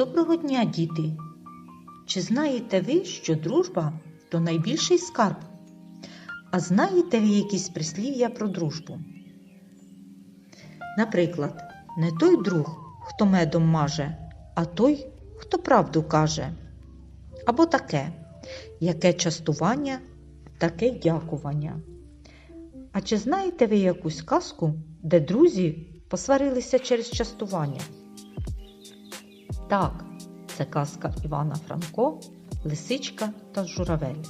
Доброго дня, діти! Чи знаєте ви, що дружба то найбільший скарб? А знаєте ви якісь прислів'я про дружбу? Наприклад, не той друг, хто медом маже, а той, хто правду каже. Або таке, яке частування, таке дякування. А чи знаєте ви якусь казку, де друзі посварилися через частування? Так, це казка Івана Франко, Лисичка та Журавель.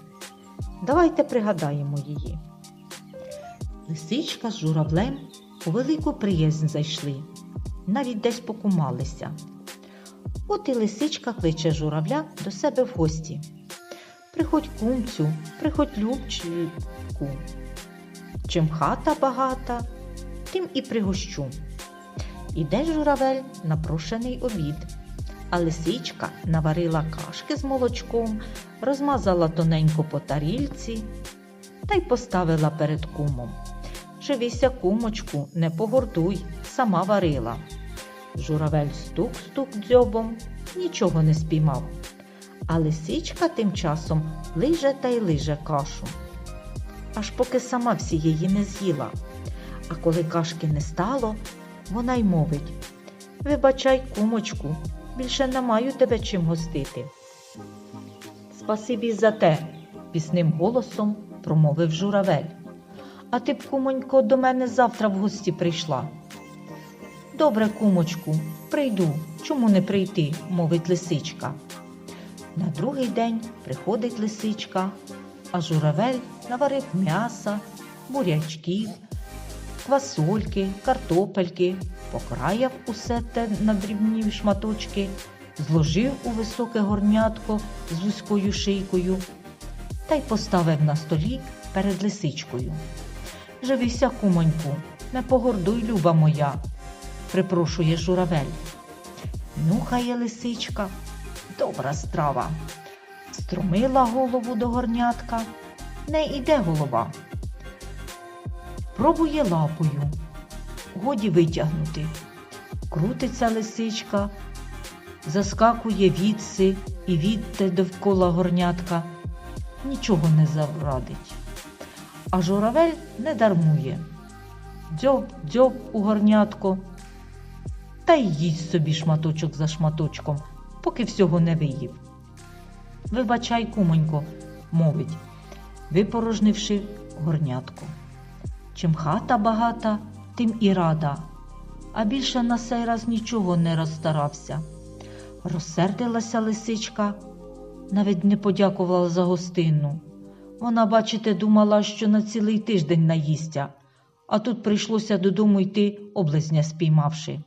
Давайте пригадаємо її. Лисичка з журавлем у велику приязнь зайшли, навіть десь покумалися. От і лисичка кличе журавля до себе в гості. Приходь кумцю, приходь любчику. Чим хата багата, тим і пригощу. Іде журавель на прошений обід. А лисичка наварила кашки з молочком, розмазала тоненько по тарільці та й поставила перед кумом. Живися, кумочку, не погордуй, сама варила. Журавель стук-стук дзьобом, нічого не спіймав. А лисичка тим часом лиже та й лиже кашу. Аж поки сама всієї не з'їла. А коли кашки не стало, вона й мовить Вибачай, кумочку, більше не маю тебе чим гостити. Спасибі за те, пісним голосом промовив журавель. А ти б, кумонько, до мене завтра в гості прийшла. Добре, кумочку, прийду. Чому не прийти? мовить лисичка. На другий день приходить лисичка, а журавель наварив м'яса, бурячків, квасольки, картопельки, покраяв усе те на дрібні шматочки, зложив у високе горнятко з вузькою шийкою та й поставив на столі перед лисичкою. Живися, кумоньку, не погордуй, люба моя, припрошує журавель. Нюхає лисичка, добра страва. Струмила голову до горнятка, не іде голова. Пробує лапою, годі витягнути. Крутиться лисичка, заскакує відси і відте довкола горнятка, нічого не зарадить. А журавель не дармує. Дзьоб, дзьоб у горнятко, та й їсть собі шматочок за шматочком, поки всього не виїв. Вибачай, кумонько, мовить, випорожнивши горнятко. Чим хата багата, тим і рада, а більше на сей раз нічого не розстарався. Розсердилася лисичка, навіть не подякувала за гостинну. Вона, бачите, думала, що на цілий тиждень наїсться, а тут прийшлося додому йти, облизня спіймавши.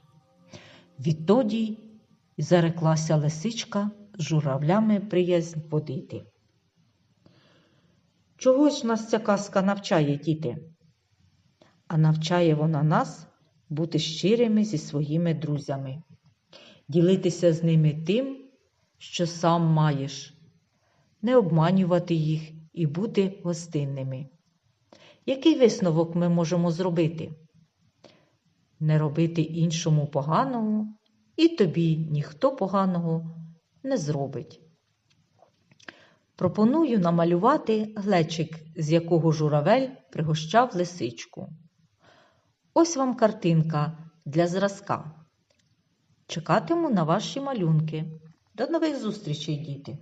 Відтоді зареклася лисичка журавлями приязнь водити. Чого ж нас ця казка навчає, діти? А навчає вона нас бути щирими зі своїми друзями, ділитися з ними тим, що сам маєш, не обманювати їх і бути гостинними. Який висновок ми можемо зробити? Не робити іншому поганого, і тобі ніхто поганого не зробить. Пропоную намалювати глечик, з якого журавель пригощав лисичку. Ось вам картинка для зразка. Чекатиму на ваші малюнки. До нових зустрічей, діти!